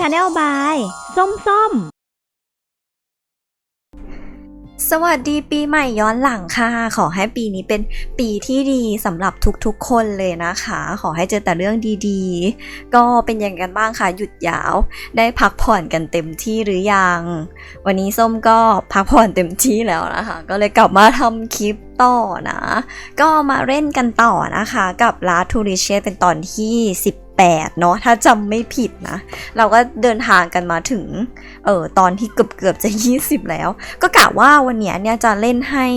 ชาแนลบายส้มส้ม สวัสดีปีใหม่ย้อนหลังค่ะ ขอให้ปีนี้เป็นปีที่ดีสำหรับทุกๆคนเลยนะคะ ขอให้เจอแต่เรื่องดีๆ ก็เป็นยังไงกันบ้างคะหยุดยาว ได้พักผ่อนกันเต็มที่หรือยัง วันนี้ส้มก็พักผ่อนเต็มที่แล้วนะคะ ก็เลยกลับมาทำคลิปต่อนะ ก็มาเล่นกันต่อนะคะ กับลาทูริเชเป็นตอนที่ 18เนาะถ้าจำไม่ผิดนะ เราก็เดินทางกันมาถึงเออตอนที่เกือบเกือบจะ 20 แล้ว ก็กะว่าวันเนี้ยเนี่ยจะเล่นให้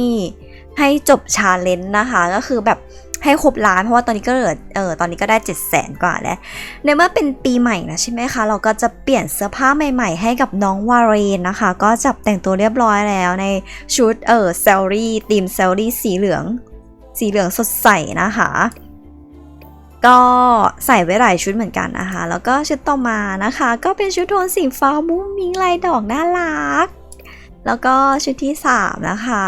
ให้จบชาเลนจ์นะคะ ก็คือแบบให้ครบล้านเพราะว่าตอนนี้ก็เหลือเออตอนนี้ก็ได้ 7 0 0 0 0 0กว่าแล้ว ในเมื่อเป็นปีใหม่นะใช่ไหมคะ เราก็จะเปลี่ยนเสื้อผ้าใหม่ ๆ ให้กับน้องวาเรนนะคะ ก็จับแต่งตัวเรียบร้อยแล้วในชุดเออเซลลี่ทีมเซลลี่สีเหลือง สีเหลืองสดใสนะคะ ก็ใส่ไว้หลายชุดเหมือนกันนะคะ แล้วก็ชุดต่อมานะคะ ก็เป็นชุดโทนสีฟ้ามุ้งมิ้งลายดอกน่ารัก แล้วก็ชุดที่ 3 นะคะ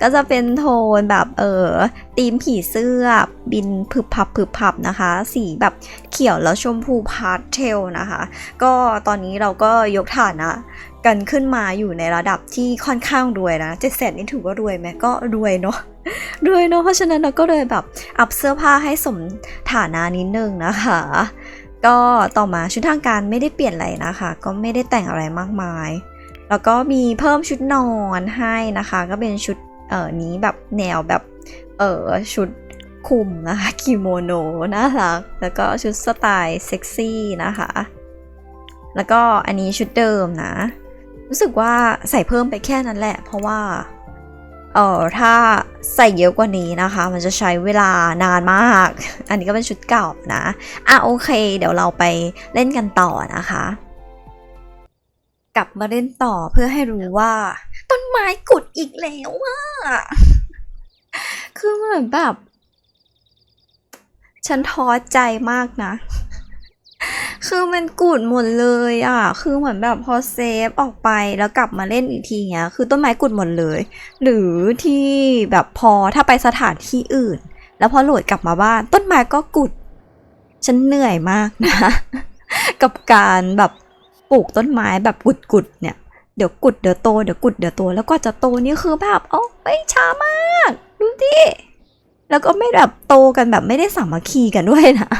ก็จะเป็นโทนแบบเออตีมผีเสื้อบินผึบพับผึบพับนะคะ สีแบบเขียวแล้วชมพูพาสเทลนะคะ ก็ตอนนี้เราก็ยกฐานะกันขึ้นมาอยู่ในระดับที่ค่อนข้างรวยนะเจ็ดแสนนี่ถือว่ารวยไหมก็รวยเนาะ รวยเนาะเพราะฉะนั้นเราก็เลยแบบอัพเสื้อผ้าให้สมฐานะนิดนึงนะคะ ก็ต่อมาชุดทางการไม่ได้เปลี่ยนอะไรนะคะ ก็ไม่ได้แต่งอะไรมากมาย แล้วก็มีเพิ่มชุดนอนให้นะคะ ก็เป็นชุดเอ่อนี้แบบแนวแบบเอ่อชุดคลุมนะคะกิโมโนน่ารักแล้วก็ชุดสไตล์เซ็กซี่นะคะ แล้วก็อันนี้ชุดเดิมนะ รู้สึกว่าใส่เพิ่มไปแค่นั้นแหละ เพราะว่า เออถ้าใส่เยอะกว่านี้นะคะ มันจะใช้เวลานานมาก อันนี้ก็เป็นชุดเก่านะอะโอเค เดี๋ยวเราไปเล่นกันต่อนะคะ กลับมาเล่นต่อเพื่อให้รู้ว่า ต้นไม้กุดอีกแล้วอะคือเหมือนแบบ ฉันท้อใจมากนะ คือมันกูดหมดเลยอะ คือเหมือนแบบพอเซฟออกไปแล้วกลับมาเล่นอีกทีเงี้ย คือต้นไม้กุดหมดเลย หรือที่แบบพอถ้าไปสถานที่อื่น แล้วพอโหลดกลับมาบ้าน ต้นไม้ก็กุด ฉันเหนื่อยมากนะ กับการแบบปลูกต้นไม้แบบกุดๆเนี่ย เดี๋ยวกุดเดี๋ยวโตเดี๋ยวกุดเดี๋ยวโต แล้วก็จะโตนี่คือแบบโอ้ไปช้ามาก ดูดิแล้วก็ไม่แบบโตกันแบบไม่ได้สามัคคีกันด้วยนะ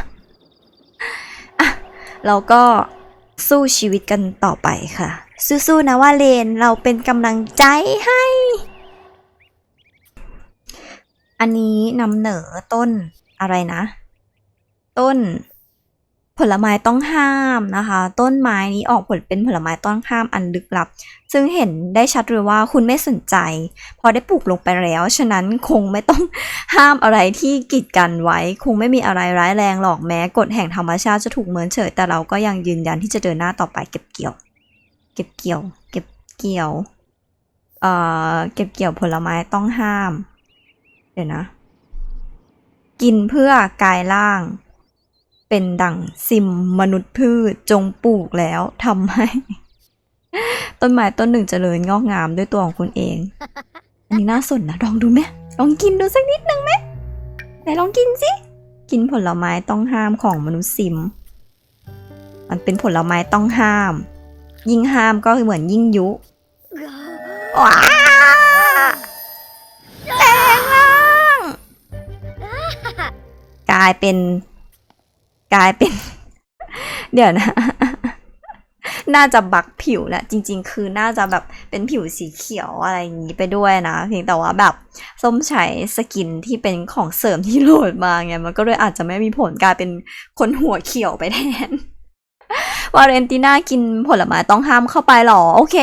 ะเราก็สู้ชีวิตกันต่อไปค่ะ สู้ๆนะว่าเลนเราเป็นกำลังใจให้ อันนี้นำเหนอต้นอะไรนะ ต้น ผลไม้ต้องห้ามนะคะ ต้นไม้นี้ออกผลเป็นผลไม้ต้องห้ามอันลึกลับ ซึ่งเห็นได้ชัดเลยว่าคุณไม่สนใจ พอได้ปลูกลงไปแล้ว ฉะนั้นคงไม่ต้องห้ามอะไรที่กีดกันไว้ คงไม่มีอะไรร้ายแรงหรอกแม้กฎแห่งธรรมชาติจะถูกเมินเฉย แต่เราก็ยังยืนยันที่จะเดินหน้าต่อไปเก็บเกี่ยว เก็บเกี่ยว เก็บเกี่ยวเอ่อเก็บเกี่ยวผลไม้ต้องห้าม เดี๋ยวนะ กินเพื่อกายร่าง เป็นดั่งซิมมนุษย์พืชจงปลูกแล้วทำให้ ต้นไม้ต้นหนึ่งเจริญงอกงามด้วยตัวของคุณเอง อันนี้น่าสนนะลองดูไหมลองกินดูสักนิดนึงไหมไหนลองกินสิกินผลไม้ต้องห้ามของมนุษย์ซิม มันเป็นผลไม้ต้องห้าม ยิ่งห้ามก็เหมือนยิ่งยุว้าแรงล่างกลายเป็น กลายเป็น เดี๋ยวนะ น่าจะบักผิวแหละจริง ๆ คือน่าจะแบบเป็นผิวสีเขียวอะไรอย่างนี้ไปด้วยนะ เพียงแต่ว่าแบบส้มใช้สกินที่เป็นของเสริมที่โหลดมาไงมันก็เลยอาจจะไม่มีผลกลายเป็นคนหัวเขียวไปแทนวาเลนติน่ากินผลไม้ต้องห้ามเข้าไปหรอ โอเค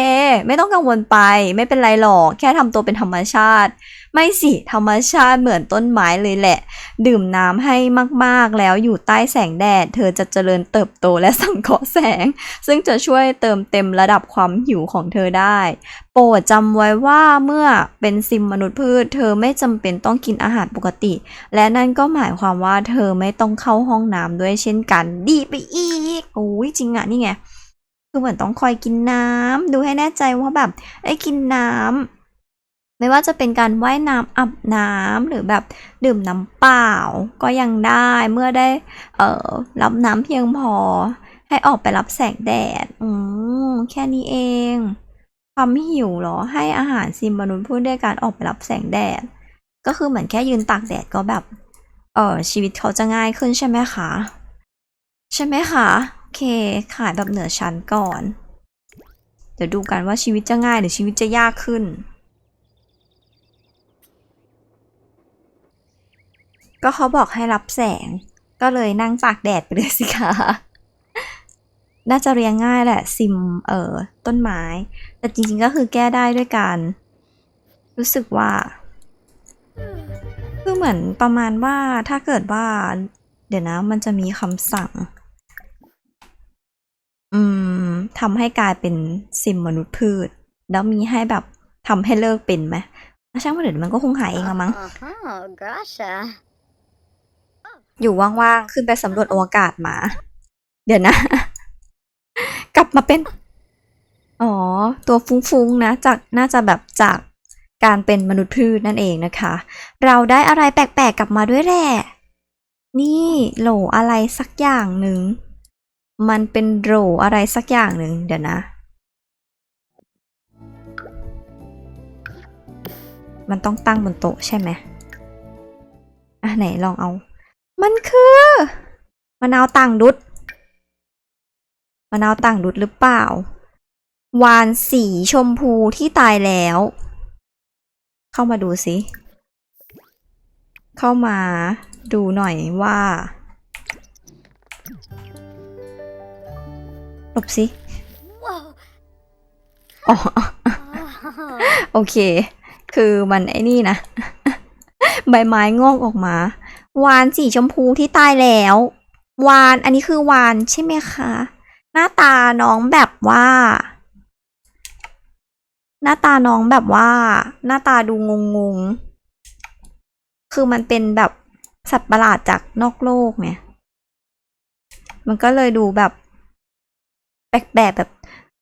ไม่ต้องกังวลไป ไม่เป็นไรหรอก แค่ทำตัวเป็นธรรมชาติ ไม่สิ ธรรมชาติเหมือนต้นไม้เลยแหละ ดื่มน้ำให้มากๆ แล้วอยู่ใต้แสงแดด เธอจะเจริญเติบโตและสังเคราะห์แสง ซึ่งจะช่วยเติมเต็มระดับความหิวของเธอได้ โปรดจำไว้ว่าเมื่อเป็นซิมมนุษย์พืช เธอไม่จำเป็นต้องกินอาหารปกติ และนั่นก็หมายความว่าเธอไม่ต้องเข้าห้องน้ำด้วยเช่นกัน ดีไปอีกโอ้ยจริงอะนี่ไงคือเหมือนต้องคอยกินน้ำดูให้แน่ใจว่าแบบไอ้กินน้ำ ไม่ว่าจะเป็นการว่ายน้ำอาบน้ำหรือแบบดื่มน้ำเปล่า ก็ยังได้เมื่อได้เอ่อรับน้ำเพียงพอ ให้ออกไปรับแสงแดด อืมแค่นี้เอง ความหิวหรอให้อาหารซิมมนุษย์พูดด้วยการออกไปรับแสงแดด ก็คือเหมือนแค่ยืนตากแดดก็แบบเออชีวิตเขาจะง่ายขึ้นใช่ไหมคะ ใช่ไหมคะโอเค ขายแบบเหนือชั้นก่อน เดี๋ยวดูกันว่าชีวิตจะง่ายหรือชีวิตจะยากขึ้น ก็เขาบอกให้รับแสง ก็เลยนั่งตากแดดไปเลยสิคะน่าจะเรียงง่ายแหละซิมเอ่อต้นไม้ แต่จริงๆก็คือแก้ได้ด้วยการ รู้สึกว่า คือเหมือนประมาณว่าถ้าเกิดว่า เดี๋ยวนะ มันจะมีคำสั่ง อืมทำให้กลายเป็นซิมมนุษย์พืช แล้วมีให้แบบทำให้เลิกเป็นไหมช่างมันเดี๋ยวมันก็คงหายเองละมั้ง Uh-huh, gotcha. อยู่ว่างๆ ขึ้นไปสำรวจอวกาศมา เดี๋ยวนะ กลับมาเป็น อ๋อ ตัวฟุ้งๆนะ จากน่าจะแบบจากการเป็นมนุษย์พืชนั่นเองนะคะ เราได้อะไรแปลกๆกลับมาด้วยแหละ นี่โหลอะไรสักอย่างหนึ่ง มันเป็นโหลอะไรสักอย่างหนึ่งเดี๋ยวนะ มันต้องตั้งบนโต๊ะใช่ไหมอะไหนลองเอา มันคือมะนาวต่างดุดมะนาวต่างดุดหรือเปล่า วานสีชมพูที่ตายแล้ว เข้ามาดูสิ เข้ามาดูหน่อยว่าหลบสิ Whoa. อ๋อ Oh. โอเค คือมันไอ้นี่นะ ใบไม้งอกออกมา วานสีชมพูที่ตายแล้ว วานอันนี้คือวานใช่ไหมคะ หน้าตาน้องแบบว่า หน้าตาน้องแบบว่า หน้าตาดูงงงๆคือมันเป็นแบบสัตว์ประหลาดจากนอกโลกไงมันก็เลยดูแบบ แปลกๆแบบ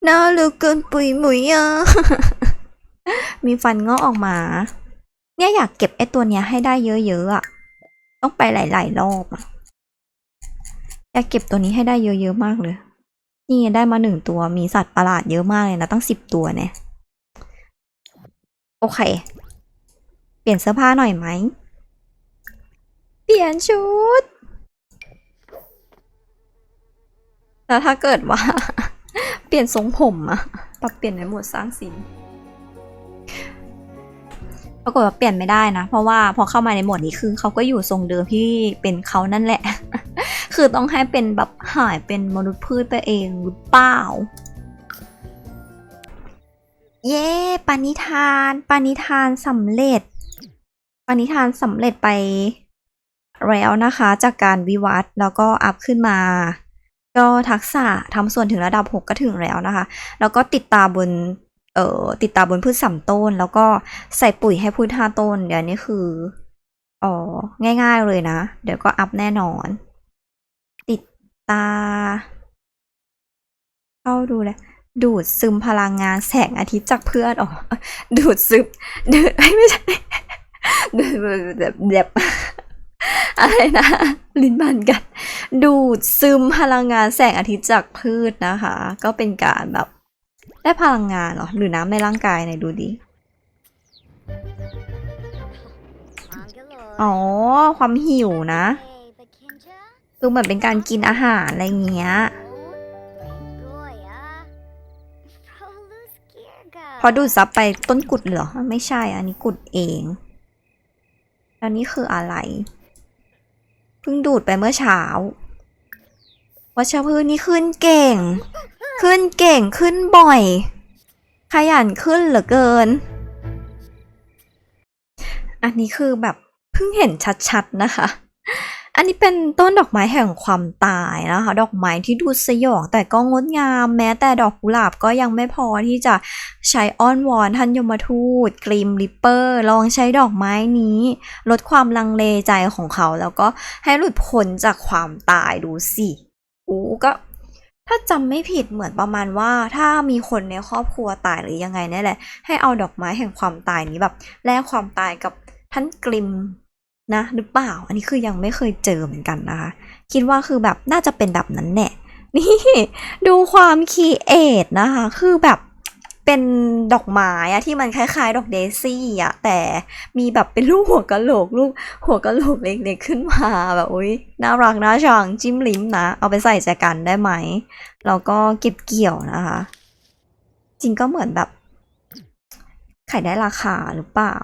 น่าเหลือเกินปุยหมุยอะมีฟันงอกออกมา เนี่ยอยากเก็บไอ้ตัวเนี้ยให้ได้เยอะๆอะ ต้องไปหลาย ๆ รอบอะอยากเก็บตัวนี้ให้ได้เยอะ ๆ มากเลย นี่ได้มาหนึ่งตัว มีสัตว์ประหลาดเยอะมากเลยนะ ตั้งสิบตัวเนี่ย โอเค เปลี่ยนเสื้อผ้าหน่อยไหม เปลี่ยนชุด แล้วถ้าเกิดว่า เปลี่ยนทรงผมอะปรับเปลี่ยนในหมดสร้างสีน ปรากฏว่าเปลี่ยนไม่ได้นะ เพราะว่าพอเข้ามาในโหมดนี้คือเขาก็อยู่ทรงเดิมที่เป็นเขานั่นแหละ คือต้องให้เป็นแบบหายเป็นมนุษย์พืชไปเองหรือเปล่า เย้ปานิธานปานิธานสำเร็จปานิธานสำเร็จไปแล้วนะคะ จากการวิวัฒน์แล้วก็อัพขึ้นมา ก็ทักษะทำส่วนถึงระดับ 6 ก็ถึงแล้วนะคะ แล้วก็ติดตาบน เอ่อติดตาบนพืชสามต้น แล้วก็ใส่ปุ๋ยให้พืชห้าต้น เดี๋ยวนี้คืออ๋อง่าย ๆเลยนะ เดี๋ยวก็อัพแน่นอน ติดตา เข้าดูเลยดูดซึมพลังงานแสงอาทิตย์จากเพื่อนอ๋อดูดซึมดูดไม่ใช่ดูดแบบแบบอะไรนะลิ้นบันกัน ดูดซึมพลังงานแสงอาทิตย์จากพืชนะคะ ก็เป็นการแบบ ได้พลังงานเหรอ หรือน้ำในร่างกายไหนดูดิ อ๋อ ความหิวนะ คือเหมือนเป็นการกินอาหารอะไรเงี้ย พอดูดซับไปต้นกุดเหรอ ไม่ใช่ อันนี้กุดเอง แล้วนี่คืออะไร เพิ่งดูดไปเมื่อเช้าวัชพืชนี่ขึ้นเก่ง ขึ้นเก่งขึ้นบ่อย ขยันขึ้นเหลือเกิน อันนี้คือแบบเพิ่งเห็นชัดๆนะคะ อันนี้เป็นต้นดอกไม้แห่งความตายนะคะ ดอกไม้ที่ดูสยองแต่ก็งดงามแม้แต่ดอกกุหลาบก็ยังไม่พอที่จะใช้อ้อนวอนท่านยมทูตกรีมริปเปอร์ ลองใช้ดอกไม้นี้ ลดความลังเลใจของเขา แล้วก็ให้หลุดพ้นจากความตายดูสิอู้ก็ ถ้าจำไม่ผิดเหมือนประมาณว่า ถ้ามีคนในครอบครัวตายหรือยังไงเนี่ยแหละ ให้เอาดอกไม้แห่งความตายนี้แบบแลกความตายกับท่านกริมนะหรือเปล่า อันนี้คือยังไม่เคยเจอเหมือนกันนะคะ คิดว่าคือแบบน่าจะเป็นแบบนั้นแน่นี่ ดูความคีเอทนะคะ คือแบบ เป็นดอกไม้อะที่มันคล้ายๆ ดอกเดซี่อะแต่มีแบบเป็นรูปหัวกะโหลกรูปหัวกะโหลกเล็กๆขึ้นมาแบบอุ้ยน่ารักน่าชังจิ้มลิ้มนะ เอาไปใส่แจกันได้ไหมแล้วก็เก็บเกี่ยวนะคะ จริงก็เหมือนแบบขายได้ราคาหรือเปล่า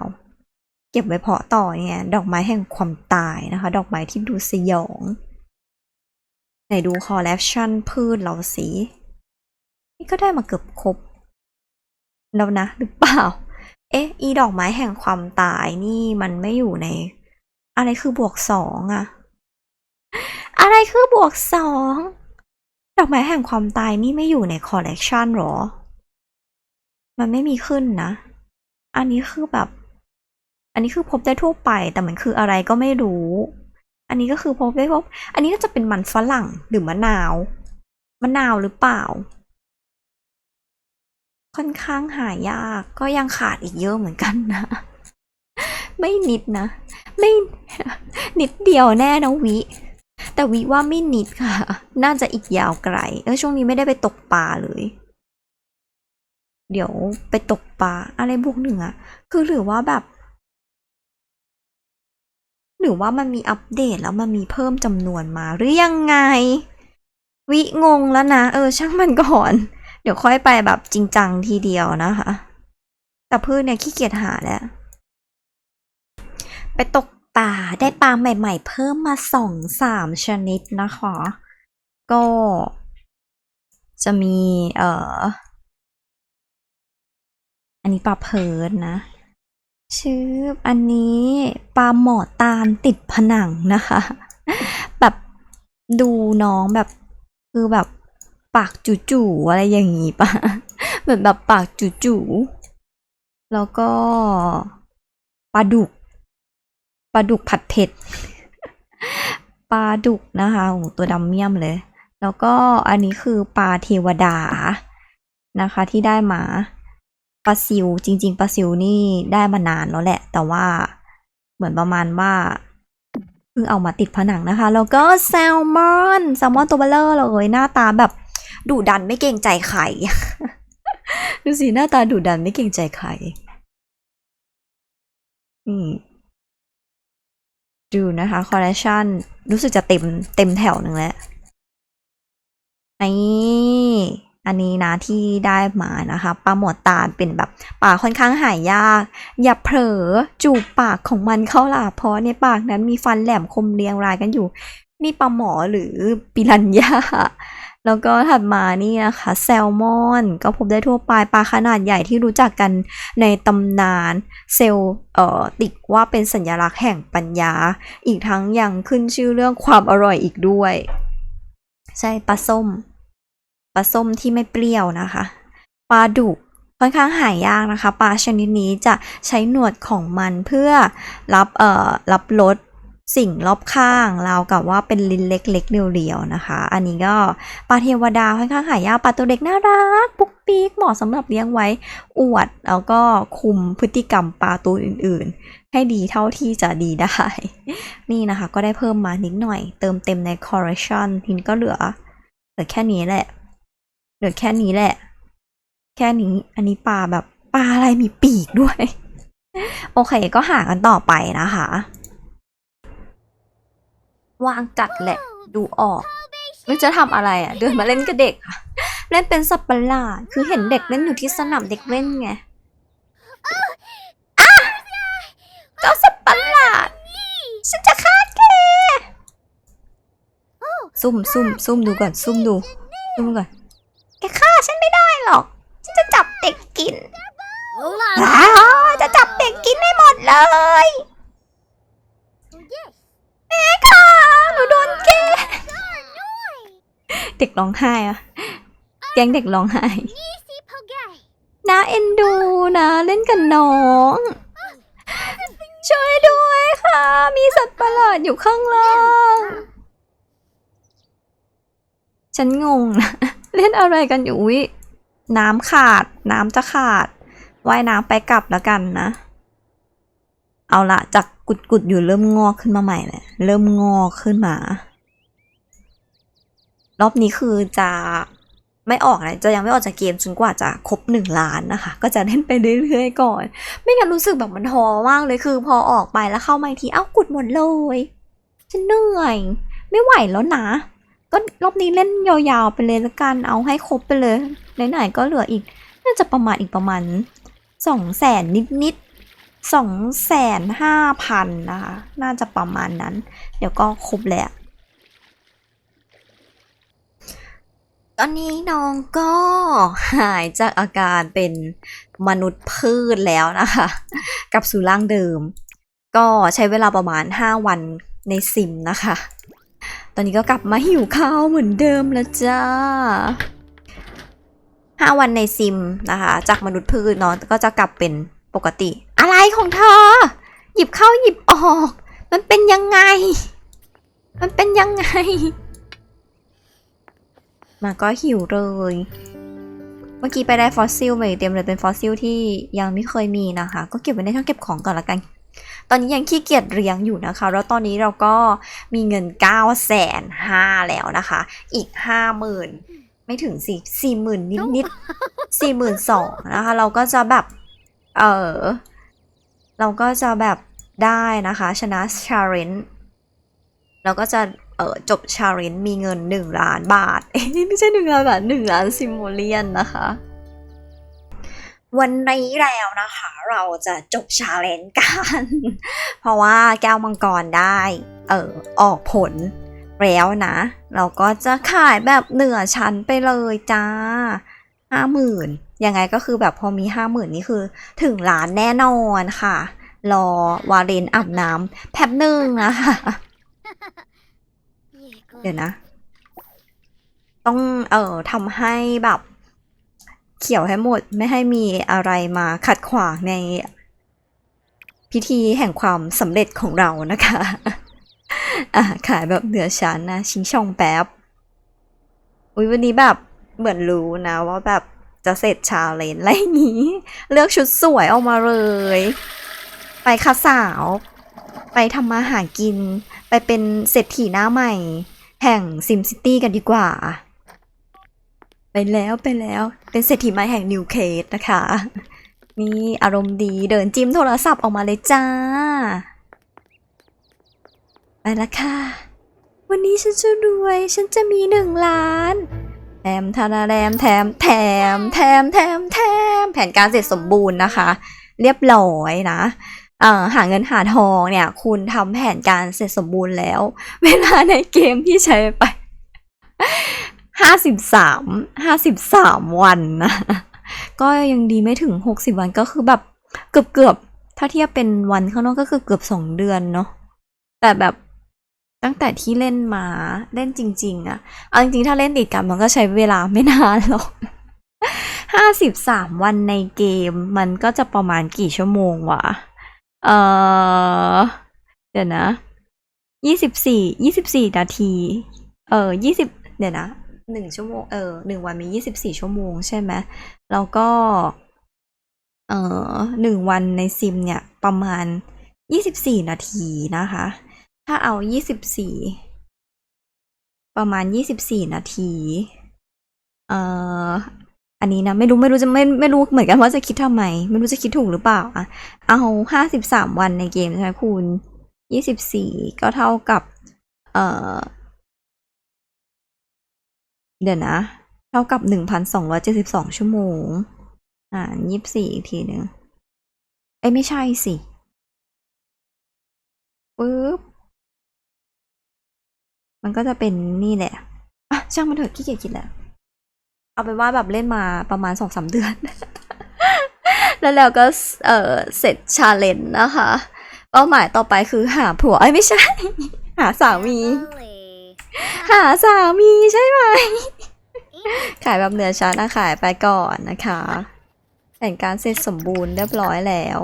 เก็บไว้เพาะต่อเนี่ย ดอกไม้แห่งความตายนะคะ ดอกไม้ที่ดูสยองไหนดูคอลเลคชันพืชเราสินี่ก็ได้มาเกือบครบ แล้วนะหรือเปล่า เอ๊ะ อีดอกไม้แห่งความตายนี่มันไม่อยู่ใน อะไรคือบวกสองอะอะไรคือบวกสองดอกไม้แห่งความตายนี่ไม่อยู่ในคอลเลกชันหรอ มันไม่มีขึ้นนะ อันนี้คือแบบ อันนี้คือพบได้ทั่วไป แต่มันคืออะไรก็ไม่รู้ อันนี้ก็คือพบได้พบ อันนี้ก็จะเป็นมันฝรั่งหรือมะนาว มะนาวหรือเปล่า ค่อนข้างหายาก ก็ยังขาดอีกเยอะเหมือนกันนะ ไม่นิดนะ ไม่นิดเดียวแน่นะวิ แต่วิว่าไม่นิดค่ะ น่าจะอีกยาวไกล เออช่วงนี้ไม่ได้ไปตกปลาเลย เดี๋ยวไปตกปลาอะไรบวกหนึ่งอะคือหรือว่าแบบ หรือว่ามันมีอัปเดตแล้วมันมีเพิ่มจำนวนมาหรือยังไง วิงงแล้วนะ เออ ช่างมันก่อน เดี๋ยวค่อยไปแบบจริงจังทีเดียวนะคะ แต่พืชเนี่ยขี้เกียจหาแล้ว ไปตกปลาได้ปลาใหม่ๆ เพิ่มมาสองสามชนิดนะคะ ก็จะมีเอ่อ อันนี้ปลาเพิร์ดนะ ชื่ออันนี้ปลาหมอตาลติดผนังนะคะ แบบดูน้องแบบคือแบบ ปากจู่ๆอะไรอย่างงี้ปะเหมือนแบบปากจู่ๆแล้วก็ปลาดุกปลาดุกผัดเผ็ดปลาดุกนะคะโอ้ตัวดำเมี่ยมเลย แล้วก็อันนี้คือปลาเทวดานะคะ ที่ได้มาปลาซิวจริง ๆปลาซิวนี่ได้มานานแล้วแหละ แต่ว่าเหมือนประมาณว่าเพิ่งเอามาติดผนังนะคะ แล้วก็แซลมอนแซลมอนตัวเบลเลอร์เลยหน้าตาแบบ ดุดันไม่เกรงใจใคร ดูสิหน้าตาดุดันไม่เกรงใจใคร อืมดูนะคะ คอลเลคชันรู้สึกจะเต็มเต็มแถวหนึ่งแล้วนี่อันนี้นะที่ได้มานะคะปลาหมวดตาเป็นแบบปลาค่อนข้างหายาก อย่าเผลอจูบปากของมันเข้าล่ะเพราะในปากนั้นมีฟันแหลมคมเรียงรายกันอยู่ นี่ปลาหมอหรือปิรันยา แล้วก็ถัดมานี่นะคะแซลมอน ก็พบได้ทั่วไปปลาขนาดใหญ่ที่รู้จักกันในตำนาน เซลเอ่อติดว่าเป็นสัญลักษณ์แห่งปัญญา อีกทั้งยังขึ้นชื่อเรื่องความอร่อยอีกด้วย ใช่ปลาส้มปลาส้มที่ไม่เปรี้ยวนะคะปลาดุกค่อนข้างหายากนะคะปลาชนิดนี้จะใช้หนวดของมันเพื่อรับเอ่อรับรส สิ่งรอบข้างเรากับว่าเป็นลิ้นเล็กๆเรียวๆนะคะ อันนี้ก็ปลาเทวดาค่อนข้างหายากปลาตัวเด็กน่ารักปุ๊กปิ๊กเหมาะสำหรับเลี้ยงไว้อวด แล้วก็คุมพฤติกรรมปลาตัวอื่นๆ ให้ดีเท่าที่จะดีได้ นี่นะคะ ก็ได้เพิ่มมานิดหน่อย เติมเต็มในคอร์เรชันทีนี้ก็เหลือเหลือแค่นี้แหละ เหลือแค่นี้แหละ แค่นี้อันนี้ปลาแบบปลาอะไรมีปีกด้วย โอเคก็หากันต่อไปนะคะ วางจัดแหละ ดูออกไม่รู้จะทำอะไรอะ เดินมาเล่นกับเด็กอะเล่นเป็นสัตว์ประหลาดคือเห็นเด็กเล่นอยู่ที่สนามเด็กเล่นไงอะเจ้าสัตว์ประหลาด ฉันจะฆ่าแกซุ่มซุ่มซุ่มดูก่อน ซุ่มดูซุ่มดูก่อน แกฆ่าฉันไม่ได้หรอก ฉันจะจับเด็กกิน Hola. อ้าวจะจับเด็กกินให้หมดเลย นูโดนแกเด็กร้องไห้อะแกงเด็กร้องไห้น่าเอ็นดูนะเล่นกับน้อง ช่วยด้วยค่ะ มีสัตว์ประหลาดอยู่ข้างล่าง ฉันงงนะ เล่นอะไรกันอยู่วิน้ำขาด น้ำจะขาด ว่ายน้ำไปกลับแล้วกันนะ เอาละจากกุดกุดๆอยู่เริ่มงอกขึ้นมาใหม่เลยเริ่มงอกขึ้นมา รอบนี้คือจะไม่ออกนะจะยังไม่ออกจากเกมจนกว่าจะครบหนึ่งล้านนะคะ ก็จะเล่นไปเรื่อยๆก่อน ไม่งั้นรู้สึกแบบมันท้อมากเลยคือ พอออกไปแล้วเข้ามาทีเอ้ากุดหมดเลยฉันเหนื่อย ไม่ไหวแล้วนะ ก็รอบนี้เล่นยาวๆไปเลยละกันเอาให้ครบไปเลยไหนๆก็เหลืออีก น่าจะประมาณอีกประมาณสองแสนนิดๆ สองแสนห้าพันนะคะ น่าจะประมาณนั้น เดี๋ยวก็ครบแล้ว ตอนนี้น้องก็หายจากอาการเป็นมนุษย์พืชแล้วนะคะกลับสู่ร่างเดิม ก็ใช้เวลาประมาณ 5 วันในซิมนะคะ ตอนนี้ก็กลับมาหิวข้าวเหมือนเดิมแล้วจ้า5วันในซิมนะคะ จากมนุษย์พืชเนาะก็จะกลับเป็น ปกติ อะไรของเธอ หยิบเข้าหยิบออก มันเป็นยังไง มันเป็นยังไง มาก็หิวเลย เมื่อกี้ไปได้ฟอสซิลมาอีกเต็มเลยเป็นฟอสซิลที่ยังไม่เคยมีนะคะ ก็เก็บไว้ในช่องเก็บของก่อนละกัน ตอนนี้ยังขี้เกียจเรียงอยู่นะคะ แล้วตอนนี้เราก็มีเงิน9ก้าแสนห้าแล้วนะคะ อีกห้าหมื่นไม่ถึงสี่สี่หมื่นนิดนิดสี่หมื่นสองนะคะ เราก็จะแบบ เออ เราก็จะแบบได้นะคะ ชนะชาเลนเราก็จะเออจบชาเลนมีเงินหนึ่งล้านบาทเอ้ยไม่ใช่หนึ่งล้านบาทหนึ่งล้านซิมโมเลียนนะคะ วันนี้แล้วนะคะ เราจะจบชาเลนจ์กัน เพราะว่าแก้วมังกรได้เออออกผลแล้วนะ เราก็จะขายแบบเหนือชั้นไปเลยจ้าห้าหมื่น ยังไงก็คือแบบพอมีห้าหมื่นนี่คือ ถึงล้านแน่นอนค่ะ รอวาเลนอาบน้ำแป๊บหนึ่งนะคะเดี๋ยวนะ ต้องเอ่อทำให้แบบ เขียวให้หมดไม่ให้มีอะไรมาขัดขวางในพิธีแห่งความสำเร็จของเรานะคะ อะขายแบบเหนือชั้นนะ ชิงช่องแป๊บ อุ้ยวันนี้แบบเหมือนรู้นะว่าแบบ จะเสร็จชาเลนจ์อะไรอย่างนี้ เลือกชุดสวยออกมาเลย ไปค่ะสาว ไปทำมาหากิน ไปเป็นเศรษฐีหน้าใหม่ แห่งซิมซิตี้กันดีกว่า ไปแล้วไปแล้ว เป็นเศรษฐีใหม่แห่งนิวเคสนะคะ มีอารมณ์ดีเดินจิ้มโทรศัพท์ออกมาเลยจ้า ไปละค่ะ วันนี้ฉันจะรวย ฉันจะมีหนึ่งล้าน แถมทาราแรมแถมแถมแถมแถมแถมแผนการเสร็จสมบูรณ์นะคะ เรียบร้อยนะหาเงินหาทองเนี่ย คุณทำแผนการเสร็จสมบูรณ์แล้ว เวลาในเกมที่ใช้ไปห้าสิบสามห้าสิบสามวันนะก็ยังดีไม่ถึงหกสิบวันก็คือแบบเกือบเกือบถ้าเทียบเป็นวันข้างนอกก็คือเกือบสองเดือนเนาะแต่แบบ ตั้งแต่ที่เล่นมาเล่นจริงๆอะเอาจริงๆ ถ้าเล่นติดกันมันก็ใช้เวลาไม่นานหรอกห้าสิบสามวันในเกม มันก็จะประมาณกี่ชั่วโมงวะ เออเดี๋ยวนะยี่สิบสี่ยี่สิบสี่นาที เออยี่สิบเดี๋ยวนะหนึ่งชั่วโมง เออหนึ่งวันมียี่สิบสี่ชั่วโมงใช่ไหมแล้วก็ เออหนึ่งวันในซิมเนี่ยประมาณยี่สิบสี่นาทีนะคะ ถ้าเอายี่สิบสี่ประมาณยี่สิบสี่นาที เอ่อ อันนี้นะ ไม่รู้ ไม่รู้จะไม่ไม่รู้เหมือนกันว่าจะคิดทำไม ไม่รู้จะคิดถูกหรือเปล่าอะเอาห้าสิบสามวันในเกมใช่ไหมคุณยี่สิบสี่ก็เท่ากับ เอ่อ เดี๋ยวนะ เท่ากับหนึ่งพันสองร้อยเจ็ดสิบสองชั่วโมง อ่ายี่สิบสี่อีกทีหนึ่งเอ้ยไม่ใช่สิปึ๊บ มันก็จะเป็นนี่แหละอะช่างมันเถอะขี้เกียจคิดแล้วเอาเป็นว่าแบบเล่นมาประมาณสองสามเดือน แล้วแล้วก็เออเสร็จชาเลนจ์นะคะ เป้าหมายต่อไปคือหาผัวไอ้ยไม่ใช่ หาสามี หาสามีใช่ไหม ขายแบบเหนือชั้นนะขายไปก่อนนะคะแผนการเสร็จสมบูรณ์เรียบร้อยแล้ว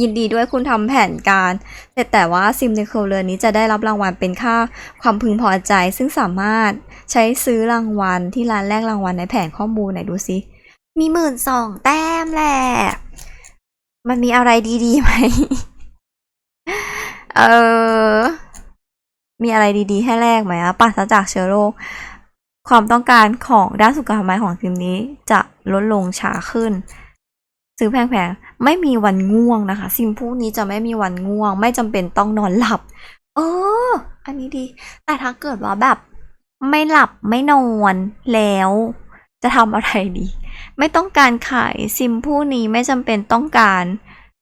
ยินดีด้วยคุณทำแผนการ แต่แต่ว่าซิมในโครเรือนนี้จะได้รับรางวัลเป็นค่าความพึงพอใจ ซึ่งสามารถใช้ซื้อรางวัลที่ร้านแลกรางวัลในแผนข้อมูลไหนดูซิมีหมื่นสองแต้มแหละ มันมีอะไรดีๆไหม เออ มีอะไรดีๆให้แลกไหมอะปราศจากเชื้อโรค ความต้องการของด้านสุขภาพของทีมนี้จะลดลงช้าขึ้น ซื้อแพงๆ ไม่มีวันง่วงนะคะ ซิมพวกนี้จะไม่มีวันง่วง ไม่จำเป็นต้องนอนหลับ เออ อันนี้ดี แต่ถ้าเกิดว่าแบบ ไม่หลับไม่นอนแล้ว จะทำอะไรดี ไม่ต้องการขายซิมผู้นี้ไม่จำเป็นต้องการ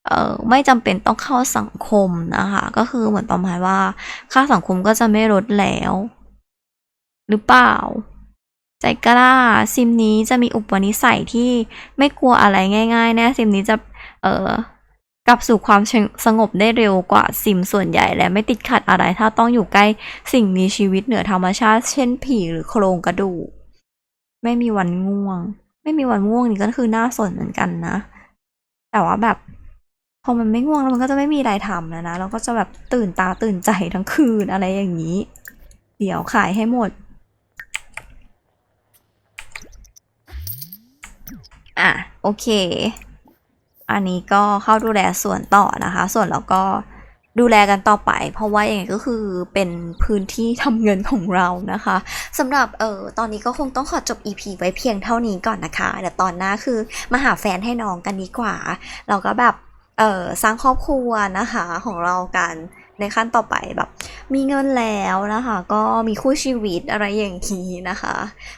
เออไม่จำเป็นต้องเข้าสังคมนะคะ ก็คือเหมือนประมาณว่า ค่าสังคมก็จะไม่ลดแล้ว หรือเปล่า ใจกล้าซิมนี้จะมีอุปนิสัยที่ไม่กลัวอะไรง่ายๆแน่ซิมนี้จะเออกลับสู่ความสงบได้เร็วกว่าซิมส่วนใหญ่และไม่ติดขัดอะไรถ้าต้องอยู่ใกล้สิ่งมีชีวิตเหนือธรรมชาติ เช่นผีหรือโครงกระดูกไม่มีวันง่วง ไม่มีวันง่วงนี่ก็คือน่าสนเหมือนกันนะ แต่ว่าแบบพอมันไม่ง่วงแล้วมันก็จะไม่มีอะไรทำแล้วนะเราก็จะแบบตื่นตาตื่นใจทั้งคืนอะไรอย่างนี้ เดี๋ยวขายให้หมด อะโอเค อันนี้ก็เข้าดูแลส่วนต่อนะคะ ส่วนเราก็ดูแลกันต่อไป เพราะว่าอย่างไงก็คือเป็นพื้นที่ทำเงินของเรานะคะสำหรับเออตอนนี้ก็คงต้องขอจบ EP ไว้เพียงเท่านี้ก่อนนะคะเดี๋ยวตอนหน้าคือมาหาแฟนให้น้องกันดีกว่า เราก็แบบเออสร้างครอบครัวนะคะของเรากัน ในขั้นต่อไปแบบ มีเงินแล้วนะคะ ก็มีคู่ชีวิตอะไรอย่างนี้นะคะ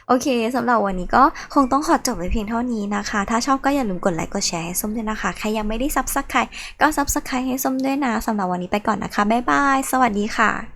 โอเคสำหรับวันนี้ก็คงต้องขอจบไปเพียงเท่านี้นะคะ ถ้าชอบก็อย่าลืมกดไลค์กดแชร์ให้ส้มด้วยนะคะ ใครยังไม่ได้ซับสไครต์ก็ซับสไครต์ให้ส้มด้วยนะสำหรับวันนี้ไปก่อนนะคะบ๊ายบายสวัสดีค่ะ